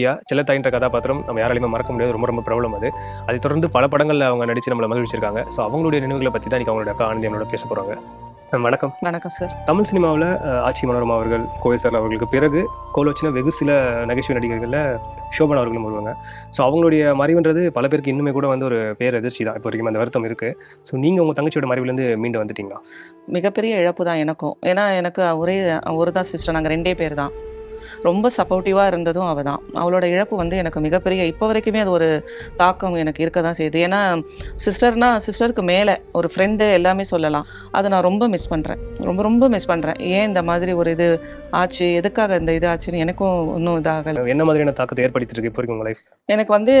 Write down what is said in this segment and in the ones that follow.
ஐயா செல்லத்தாயின்ற கதாபாத்திரம் நம்ம யாராலையுமே மறக்க முடியாது. ரொம்ப ரொம்ப பிரபலம் அது. அதை தொடர்ந்து பல படங்களில் அவங்க நடிச்சு நம்மளை மகிழ்ச்சிருக்காங்க ஸோ அவங்களுடைய நினைவுகளை பற்றி தான் அவங்களோட அக்கா ஆனந்தி நம்மளோட பேச போகிறாங்க வணக்கம். வணக்கம் சார் தமிழ் சினிமாவில் ஆட்சி மனோரமா அவர்கள் கோவிசர் அவர்களுக்கு பிறகு கோலோச்சின வெகு சில நகைச்சுவை நடிகர்களில் சோபனா அவர்களும் வருவாங்க. ஸோ அவங்களுடைய மறைவுன்றது பல பேருக்கு இன்னுமே கூட வந்து ஒரு பேர் எதிர்ச்சி தான். இப்போ வரைக்கும் அந்த வருத்தம் இருக்குது ஸோ நீங்கள் உங்கள் தங்கச்சியோட மறைவுலேருந்து மீண்டு வந்துட்டீங்களா? மிகப்பெரிய இழப்பு தான் எனக்கும். ஏன்னா எனக்கு ஒரே ஒரு தான் சிஸ்டர் நாங்கள் ரெண்டே பேர் தான். ரொம்ப சப்போர்ட்டிவாக இருந்ததும் அவள் தான் அவளோட இழப்பு வந்து எனக்கு மிகப்பெரிய இப்போ வரைக்குமே அது ஒரு தாக்கம் எனக்கு இருக்க தான் செய்யுது. ஏன்னா சிஸ்டர்னா சிஸ்டருக்கு மேலே ஒரு ஃப்ரெண்டு எல்லாமே சொல்லலாம். அதை நான் ரொம்ப மிஸ் பண்ணுறேன் ரொம்ப ரொம்ப மிஸ் பண்ணுறேன் ஏன் இந்த மாதிரி ஒரு இது ஆச்சு? எதுக்காக இந்த இது ஆச்சுன்னு எனக்கும் இன்னும் இதாகலை. என்ன மாதிரியான தாக்கத்தை ஏற்படுத்தியிருக்கு இப்போ உங்கள் லைஃப் எனக்கு வந்து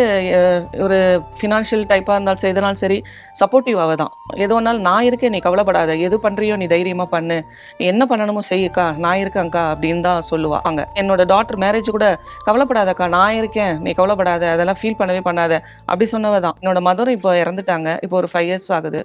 ஒரு ஃபினான்ஷியல் டைப்பாக இருந்தாலும் சரி எதுனாலும் சரி சப்போர்ட்டிவ் அவ தான் எது வேணாலும் நான் இருக்கேன் நீ கவலைப்படாத. எது பண்ணுறியோ நீ தைரியமாக பண்ணு. நீ என்ன பண்ணணுமோ செய்யுக்கா. நான் இருக்கேன்க்கா அப்படின்னு தான் சொல்லுவாங்க. என்னோட டாட்டர் மேரேஜ் கூட கவலைப்படாதக்கா நான் இருக்கேன் நீ கவலைப்படாத அதெல்லாம் ஃபீல் பண்ணவே பண்ணாத அப்படி சொன்னவ தான். என்னோட மதரும் இப்போ இறந்துட்டாங்க இப்போ ஒரு ஃபைவ் இயர்ஸ் ஆகுது.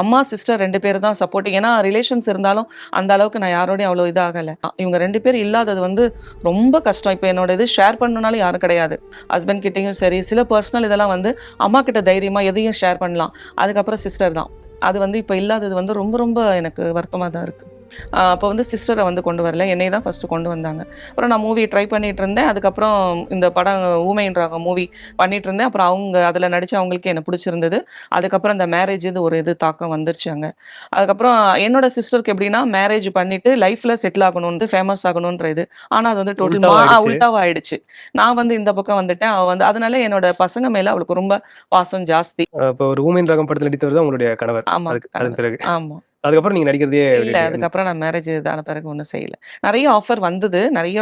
அம்மா சிஸ்டர் ரெண்டு பேர் தான் சப்போர்ட்டிங் ஏன்னா ரிலேஷன்ஸ் இருந்தாலும் அந்த அளவுக்கு நான் யாரோடையும் அவ்வளோ இதாகலை. இவங்க ரெண்டு பேர் இல்லாதது வந்து ரொம்ப கஷ்டம். இப்போ என்னோட இது ஷேர் பண்ணணும்னாலும் யாரும் கிடையாது. ஹஸ்பண்ட் கிட்டேயும் சரி சில பர்சனல் இதெல்லாம் வந்து அம்மா கிட்ட தைரியமாக எதையும் ஷேர் பண்ணலாம். அதுக்கப்புறம் சிஸ்டர் தான். அது வந்து இப்போ இல்லாதது வந்து ரொம்ப ரொம்ப எனக்கு வருத்தமாக தான் இருக்குது அப்போ வந்து சிஸ்டரை வந்து கொண்டு வரல. என்னை தான் ஃபஸ்ட்டு கொண்டு வந்தாங்க. அப்புறம் நான் மூவி ட்ரை பண்ணிட்டு இருந்தேன். அதுக்கப்புறம் இந்த படம் ஊமைன்றாங்க மூவி பண்ணிட்டு இருந்தேன். அப்புறம் அவங்க அதில் நடிச்சு அவங்களுக்கு என்ன பிடிச்சிருந்தது. அதுக்கப்புறம் இந்த மேரேஜ் இது ஒரு இது தாக்கம் வந்துருச்சு அங்கே. அதுக்கப்புறம் என்னோட சிஸ்டருக்கு எப்படின்னா மேரேஜ் பண்ணிட்டு லைஃப்ல செட்டில் ஆகணும்னு ஃபேமஸ் ஆகணுன்ற இது. ஆனால் அது வந்து டோட்டல் உல்டாவா ஆயிடுச்சு. நான் வந்து இந்த பக்கம் வந்துட்டேன். அவ வந்து அதனால என்னோட பசங்க மேல அவளுக்கு ரொம்ப பாசம் ஜாஸ்தி. இப்போ ஒரு ஊமையின் ராகம் படத்தில் நடித்தவர் தான் உங்களுடைய கணவர். ஆமா. அதுக்கு அதன் பிறகு. ஆமா. அதுக்கப்புறம் நீங்கள் நடிக்கிறதே இல்ல. அதுக்கப்புறம் நான் மேரேஜ் இதான பிறகு ஒன்றும் செய்யல. நிறைய ஆஃபர் வந்தது. நிறைய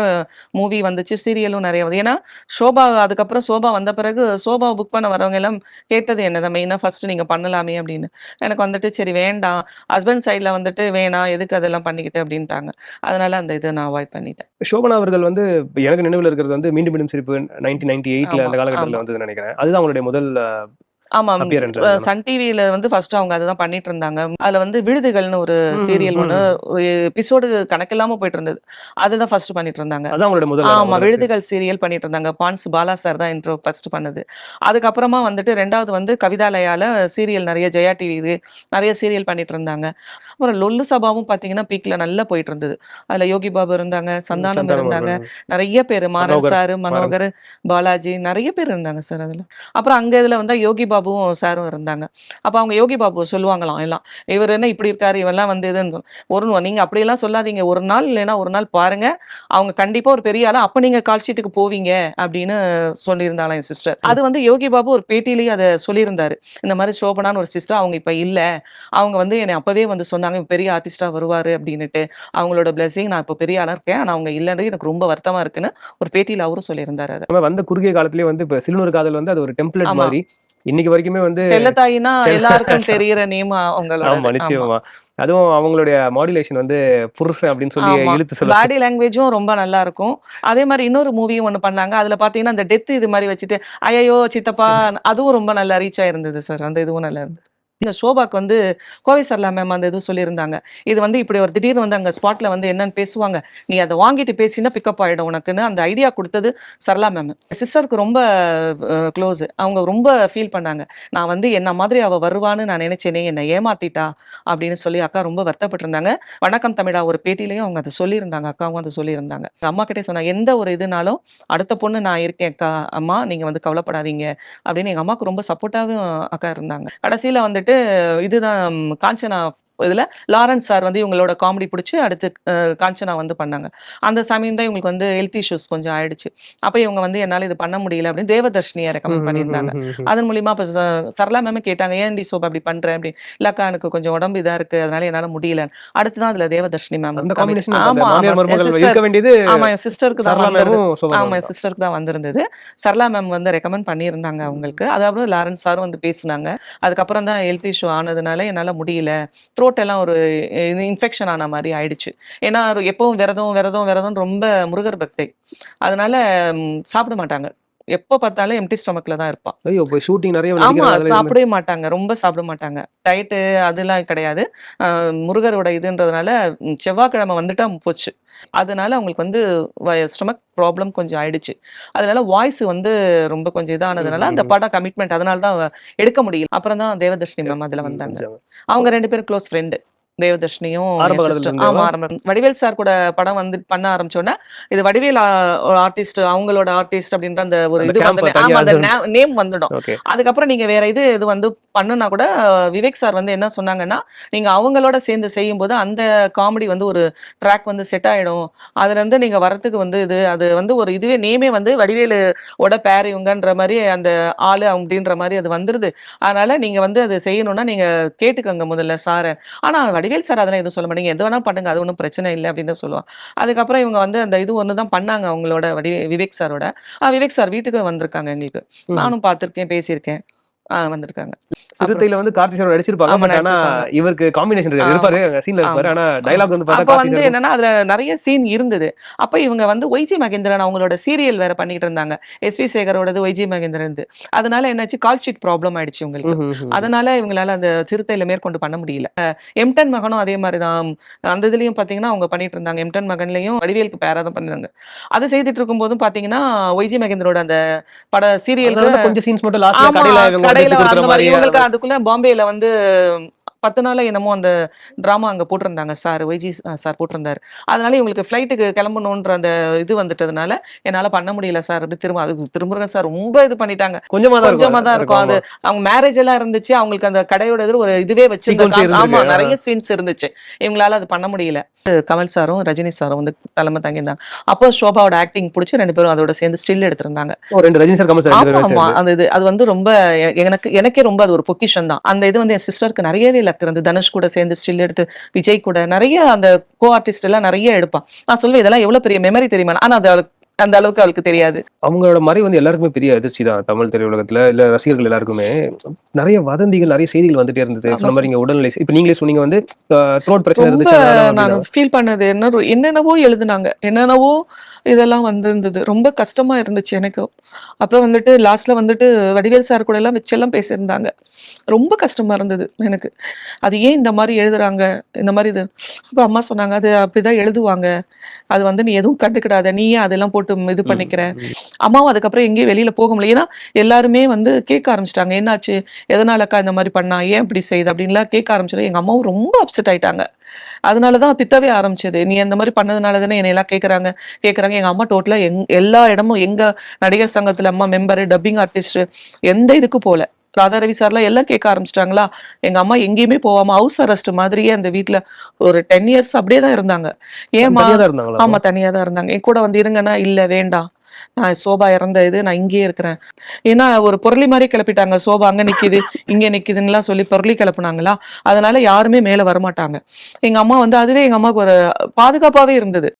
மூவி வந்துச்சு சீரியலும் நிறைய வந்து ஏன்னா சோபா அதுக்கப்புறம் சோபா வந்த பிறகு சோபா புக் பண்ண வரவங்க எல்லாம் கேட்டது என்னதான் மெயினாக ஃபர்ஸ்ட் நீங்க பண்ணலாமே அப்படின்னு. எனக்கு வந்துட்டு சரி வேண்டாம். ஹஸ்பண்ட் சைடில் வந்துட்டு வேணாம். எதுக்கு அதெல்லாம் பண்ணிக்கிட்டு அப்படின்ட்டாங்க. அதனால அந்த இதை நான் அவாய்ட் பண்ணிட்டேன். சோபனா அவர்கள் வந்து எனக்கு நினைவில் இருக்கிறது வந்து மீண்டும் மீண்டும் சிரிப்பு நைன்டீன் நைன்டி எயிட்ல அந்த காலகட்டத்தில். வந்ததுன்னு நினைக்கிறேன். அதுதான் அவங்களுடைய முதல் ஆமாம்? சன் டிவியில வந்து ஃபர்ஸ்ட் அவங்க அதுதான் பண்ணிட்டு இருந்தாங்க. அதுல வந்து விடுதிகள்னு ஒரு சீரியல் ஒன்று எபிசோடு கணக்கில்லாம போயிட்டு இருந்தது. அதுதான் ஃபர்ஸ்ட் பண்ணிட்டு இருந்தாங்க. ஆமா விழுதுகள் சீரியல் பண்ணிட்டு இருந்தாங்க. பான்ஸ் பாலா சார் தான் இன்ட்ரோ ஃபர்ஸ்ட் பண்ணது. அதுக்கப்புறமா வந்துட்டு ரெண்டாவது வந்து கவிதாலயால சீரியல் நிறைய ஜெயா டிவி நிறைய சீரியல் பண்ணிட்டு இருந்தாங்க. அப்புறம் லொல்லு சபாவும் பாத்தீங்கன்னா பீக்ல நல்லா போயிட்டு இருந்தது. அதுல யோகி பாபு இருந்தாங்க சந்தானம் இருந்தாங்க. நிறைய பேர் மாறன் சார் மனோகர் பாலாஜி நிறைய பேர் இருந்தாங்க சார் அதுல. அப்புறம் அங்க இதுல வந்து யோகி பாபுவும் சாரும் இருந்தாங்க. அப்ப அவங்க யோகி பாபு சொல்லுவாங்களாம் எல்லாம். இவர் என்ன இப்படி இருக்காரு? இவெல்லாம் வந்து இதுன்னு ஒரு நா- நீங்க அப்படியெல்லாம் சொல்லாதீங்க. ஒரு நாள் இல்லைன்னா ஒரு நாள் பாருங்க. அவங்க கண்டிப்பா ஒரு பெரிய ஆளா அப்ப நீங்க கால் ஷீட்டுக்கு போவீங்க அப்படின்னு சொல்லியிருந்தாலும் என் சிஸ்டர். அது வந்து யோகி பாபு ஒரு பேட்டியிலேயே அதை சொல்லியிருந்தாரு. இந்த மாதிரி சோபனான்னு ஒரு சிஸ்டர் அவங்க இப்ப இல்ல. அவங்க வந்து என்னை அப்பவே வந்து சொன்னாங்க "இவர் பெரிய ஆர்டிஸ்டா வருவாரு அப்படின்னுட்டு. அவங்களோட பிளஸிங் நான் இப்போ பெரிய ஆளா இருக்கேன். ஆனா அவங்க இல்லைன்றது எனக்கு ரொம்ப வருத்தமா இருக்குன்னு ஒரு பேட்டியில அவரும் சொல்லியிருந்தாரு அதை. வந்த குறுகிய காலத்திலேயே வந்து இப்ப சிலுனூர் காதல் வந்து அது ஒரு டெம்ப்ளேட். மாதிரி இன்னைக்கு வரைக்குமே வந்து செல்லத்தாயினா செல்ல- எல்லாருக்கும் தெரியிற நேம் அவங்களோட ஆமா நிச்சயமா. அதுவும் அவங்களுடைய மாடுலேஷன் வந்து புருஷன் அப்படின்னு சொல்லி. இழுத்து சொல்ல பாடி லாங்குவேஜும் ரொம்ப நல்லா இருக்கும். அதே மாதிரி இன்னொரு மூவியும் ஒன்று பண்ணாங்க. அதுல பாத்தீங்கன்னா அந்த டெத் இது மாதிரி வச்சுட்டு ஐயோ சித்தப்பா அதுவும் ரொம்ப நல்லா ரீச் ஆயிருந்தது சார் அந்த இதுவும் நல்லா இருந்தது. இந்த சோபாக்கு வந்து கோவை சர்லா மேம் அந்த இது சொல்லியிருந்தாங்க. இது வந்து இப்படி ஒரு திடீர்னு வந்து அங்கே ஸ்பாட்டில் வந்து என்னன்னு பேசுவாங்க. நீ அதை வாங்கிட்டு பேசினா பிக்கப் ஆகிடும் உனக்குன்னு அந்த ஐடியா கொடுத்தது சர்லா மேம் சிஸ்டருக்கு ரொம்ப க்ளோஸ் அவங்க ரொம்ப ஃபீல் பண்ணாங்க. நான் வந்து என்ன மாதிரி அவள் வருவான்னு நான் நினைச்சேனே என்னை ஏமாத்திட்டா அப்படின்னு சொல்லி அக்கா ரொம்ப வருத்தப்பட்டிருந்தாங்க. வணக்கம் தமிழா ஒரு பேட்டிலையும் அவங்க அதை சொல்லியிருந்தாங்க. அக்காவும் அதை சொல்லியிருந்தாங்க. அம்மா கிட்டே சொன்னாங்க எந்த ஒரு இதுனாலும் அடுத்த பொண்ணு நான் இருக்கேன் அக்கா. அம்மா நீங்கள் வந்து கவலைப்படாதீங்க. அப்படின்னு எங்கள் அம்மாவுக்கு ரொம்ப சப்போர்ட்டாகவும் அக்கா இருந்தாங்க. கடைசியில் வந்துட்டு இதுதான் காஞ்சனா இதுல லாரன்ஸ் சார் வந்து இவங்களோட காமெடி பிடிச்சி அடுத்து காஞ்சனா வந்து பண்ணாங்க. அந்த சமயம் தான் இவங்களுக்கு வந்து ஹெல்த் இஷ்யூஸ் கொஞ்சம் ஆயிடுச்சு. அப்ப இவங்க வந்து என்னால இது பண்ண முடியல அப்படின்னு தேவதர்ஷினியை ரெக்கமெண்ட் பண்ணியிருந்தாங்க. அதன் மூலியமா இப்ப சரளா மேம் கேட்டாங்க ஏன் டி சோப் அப்படி பண்றேன் அப்படின்னு. இல்லக்கா எனக்கு கொஞ்சம் உடம்பு இதா இருக்கு. அதனால என்னால முடியல அடுத்துதான் அதுல தேவதர்ஷினி மேம் அந்த காம்பினேஷன் ஆமா மாமியார் ஆமா என் சிஸ்டருக்கு தான் சரளா வந்திருந்தது. மேமும் சோபனா ஆமா மேமும் என் சிஸ்டருக்கு தான் வந்திருந்தது. சரளா மேம் வந்து ரெக்கமெண்ட் பண்ணியிருந்தாங்க அவங்களுக்கு. அதாவது லாரன்ஸ் சாரும் வந்து பேசினாங்க. அதுக்கப்புறம் தான் ஹெல்த் இஷ்யூ ஆனதுனால என்னால முடியல. த்ரோட் எல்லாம் ஒரு இன்ஃபெக்ஷன் ஆன மாதிரி ஆயிடுச்சு. ஏன்னா எப்பவும் விரதம் விரதம் விரதம் ரொம்ப முருகர் பக்தை. அதனால சாப்பிட மாட்டாங்க. எப்ப பார்த்தாலும் எம்டி ஸ்டொமக்ல தான் இருப்பா ஐயோ இப்போ ஷூட்டிங் நிறைய ஆமா சாப்பிடவே மாட்டாங்க ரொம்ப சாப்பிட மாட்டாங்க. டயட்டு அதெல்லாம் கிடையாது. முருகரோட இதுன்றதுனால செவ்வாய்க்கிழமை வந்துட்டா போச்சு. அதனால அவங்களுக்கு வந்து ஸ்டொமக் ப்ராப்ளம் கொஞ்சம் ஆயிடுச்சு. அதனால வாய்ஸ் வந்து ரொம்ப கொஞ்சம் இதானதுனால அந்த. படம் கமிட்மெண்ட் அதனால தான் எடுக்க முடியல. அப்புறம் தான் தேவதர்ஷினி மேம் அதுல வந்தாங்க. அவங்க ரெண்டு பேரும் க்ளோஸ் ஃப்ரெண்டு தேவதர்ஷினியும்? ஆமா ஆரம்ப வடிவேல் சார் கூட படம் வந்து பண்ண ஆரம்பிச்சோன்னா இது வடிவேல் ஆர்டிஸ்ட் அவங்களோட ஆர்டிஸ்ட் அப்படின்ற அந்த ஒரு இது வந்து நேம் வந்துடும். அதுக்கப்புறம் நீங்க வேற இது இது வந்து பண்ணுனா கூட விவேக் சார் வந்து என்ன சொன்னாங்கன்னா நீங்க அவங்களோட சேர்ந்து செய்யும்போது அந்த காமெடி வந்து ஒரு ட்ராக் வந்து செட் ஆயிடும். அதுல இருந்து நீங்க வரத்துக்கு வந்து இது அது வந்து ஒரு இதுவே நேமே வந்து வடிவேலு ஓட பேர் இவங்கன்ற மாதிரி அந்த ஆளு அப்படின்ற மாதிரி அது வந்துருது. அதனால நீங்க வந்து அது செய்யணும்னா நீங்க கேட்டுக்கோங்க முதல்ல சாரை. ஆனா வடிவேல் சார் அதெல்லாம் எதுவும் சொல்ல மாட்டீங்க. எது வேணா பண்ணுங்க. அது ஒன்றும் பிரச்சனை இல்லை அப்படின்னு தான் சொல்லுவாங்க. அதுக்கப்புறம் இவங்க வந்து அந்த இது ஒன்று தான் பண்ணாங்க அவங்களோட வடி விவேக் சாரோட. விவேக் சார் வீட்டுக்கு வந்திருக்காங்க எங்களுக்கு. நானும் பார்த்திருக்கேன் பேசியிருக்கேன். வந்திருக்காங்க. சிறுத்தையில வந்து கார்த்தி சார் நடிச்சிருப்பாங்க ஆமா, பட் ஆனா. இவருக்கு காம்பினேஷன் ஆமா. இருப்பாரு சீன்ல இருப்பாரு. ஆனா டைலாக் வந்து பார்த்தா வந்து என்னன்னா அதுல நிறைய சீன் இருந்தது. அப்ப இவங்க வந்து ஒய்ஜி மகேந்திரன் அவங்களோட சீரியல் வேற பண்ணிட்டு இருந்தாங்க. எஸ் வி சேகரோடது ஒய்ஜி மகேந்திரன் அதனால என்னாச்சு? கால் ஷீட் ப்ராப்ளம் ஆயிடுச்சு உங்களுக்கு. அதனால இவங்களால அந்த சிறுத்தையில மேற்கொண்டு பண்ண முடியல. எம்டன் மகனும் அதே மாதிரி தான் அந்த இதுலயும் பாத்தீங்கன்னா அவங்க பண்ணிட்டு இருந்தாங்க. எம்டன் மகன்லயும் வடிவேலுக்கு பேரா தான் பண்ணாங்க. அதை செய்துட்டு இருக்கும் போதும் பாத்தீங்கன்னா ஒய்ஜி மகேந்திரோட அந்த பட தான் கொஞ்சம் சீன்ஸ் மட்டும் கடையில இவங்களுக்கு அதுக்குள்ள பாம்பேல வந்து பத்து நாள்ல என்னமோ அந்த டிராமா அங்க போட்டிருந்தாங்க. சார் ஒய்ஜி சார் போட்டிருந்தாரு. அதனால இவங்களுக்கு ஃப்ளைட்டுக்கு கிளம்பணுன்ற அந்த இது வந்துட்டதுனால என்னால பண்ண முடியல சார். அப்படி திரும்ப அதுக்கு திரும்ப சார். ரொம்ப இது பண்ணிட்டாங்க. கொஞ்சமா தான் கொஞ்சமா தான் இருக்கும். அது. அவங்க மேரேஜ் எல்லாம் இருந்துச்சு. அவங்களுக்கு அந்த கடையோட இது ஒரு இதுவே வச்சு Sequence இருந்திருக்கு. ஆமா ஆ. நிறைய சீன்ஸ் இருந்துச்சு. இவங்களால அது பண்ண முடியல. கமல் சாரும் ரஜினி சாரும் வந்து தலைமை தங்கியிருந்தாங்க. அப்போ சோபாவோட ஆக்டிங் பிடிச்சி ரெண்டு பேரும் அதோட சேர்ந்து ஸ்டில் எடுத்திருந்தாங்க. ரெண்டு ரஜினி சார் கமல் சார் ஆமா. அந்த இது அது வந்து ரொம்ப எனக்கு எனக்கே ரொம்ப அது ஒரு பொக்கிஷம் தான் அந்த இது வந்து என் சிஸ்டருக்கு நிறையவே லக் இருந்து தனுஷ் கூட சேர்ந்து ஸ்டில் எடுத்து விஜய் கூட நிறைய அந்த கோ ஆர்டிஸ்ட் எல்லாம் நிறைய எடுப்பான். நான் சொல்வேன் இதெல்லாம் எவ்வளவு பெரிய மெமரி தெரியுமா? ஆனா அது அந்த அளவுக்கு அவளுக்கு தெரியாது. அவங்களோட மறை வந்து எல்லாருக்குமே பெரிய அதிர்ச்சி தான் தமிழ் திரையுலகத்துல. இல்ல ரசிகர்கள் எல்லாருக்குமே நிறைய வதந்திகள் நிறைய செய்திகள் வந்துட்டே இருந்தது. மாதிரி நீங்க உடல்நிலை இப்ப நீங்களே சொன்னீங்க வந்து த்ரோட் பிரச்சனை இருந்துச்சு அப்படின்னா. ஃபீல் பண்ணது என்ன என்னென்னவோ எழுதுனாங்க. என்னென்னவோ இதெல்லாம் வந்திருந்தது. ரொம்ப கஷ்டமா இருந்துச்சு எனக்கு. அப்புறம் வந்துட்டு லாஸ்ட்ல வந்துட்டு வடிவேல் சார் கூட எல்லாம் வச்செல்லாம் பேசியிருந்தாங்க. ரொம்ப கஷ்டமா இருந்தது எனக்கு. அது ஏன் இந்த மாதிரி எழுதுறாங்க? இந்த மாதிரி இது. அப்ப அம்மா சொன்னாங்க அது அப்படிதான் எழுதுவாங்க. அது வந்து நீ எதுவும் கண்டுக்கிடாத. நீ ஏன் அதெல்லாம் போட்டு இது ம், பண்ணிக்கிற ம். அம்மாவும் அதுக்கப்புறம் எங்கேயும் வெளியில போக முடியல. ஏன்னா எல்லாருமே வந்து கேட்க ஆரம்பிச்சிட்டாங்க. என்னாச்சு? எதனாலக்கா இந்த மாதிரி பண்ணா? ஏன் இப்படி செய்யுது அப்படின்லாம் கேட்க ஆரம்பிச்சிடும் எங்க அம்மாவும் ரொம்ப அப்செட் ஆயிட்டாங்க. அதனாலதான் திட்டவே ஆரம்பிச்சது. நீ அந்த மாதிரி பண்ணதுனால தானே என்னை எல்லாம் கேட்கறாங்க? கேட்கறாங்க. எங்க அம்மா டோட்டலா எங் எல்லா இடமும் எங்க நடிகர் சங்கத்துல அம்மா மெம்பர் டப்பிங் ஆர்டிஸ்ட் எந்த இதுக்கு போல. ராதா ரவி சார்லாம் எல்லாம் கேட்க ஆரம்பிச்சிட்டாங்களா? எங்க அம்மா எங்கேயுமே போகாம ஹவுஸ் அரெஸ்ட் மாதிரியே அந்த வீட்ல ஒரு டென் இயர்ஸ் அப்படியே தான் இருந்தாங்க. ஏமா ஆமா தனியா தான் இருந்தாங்க. என் கூட வந்து இருங்கன்னா இல்ல வேண்டாம். நான் சோபா இறந்த இது நான் இங்கேயே இருக்கிறேன். ஏன்னா ஒரு பொருளி மாதிரி கிளப்பிட்டாங்க. சோபா அங்க நிக்குது இங்க நிக்குதுன்னுலாம் சொல்லி பொருளி கிளப்புனாங்களா? அதனால யாருமே மேல வரமாட்டாங்க. எங்க அம்மா வந்து அதுவே எங்க அம்மாவுக்கு ஒரு பாதுகாப்பாவே இருந்தது.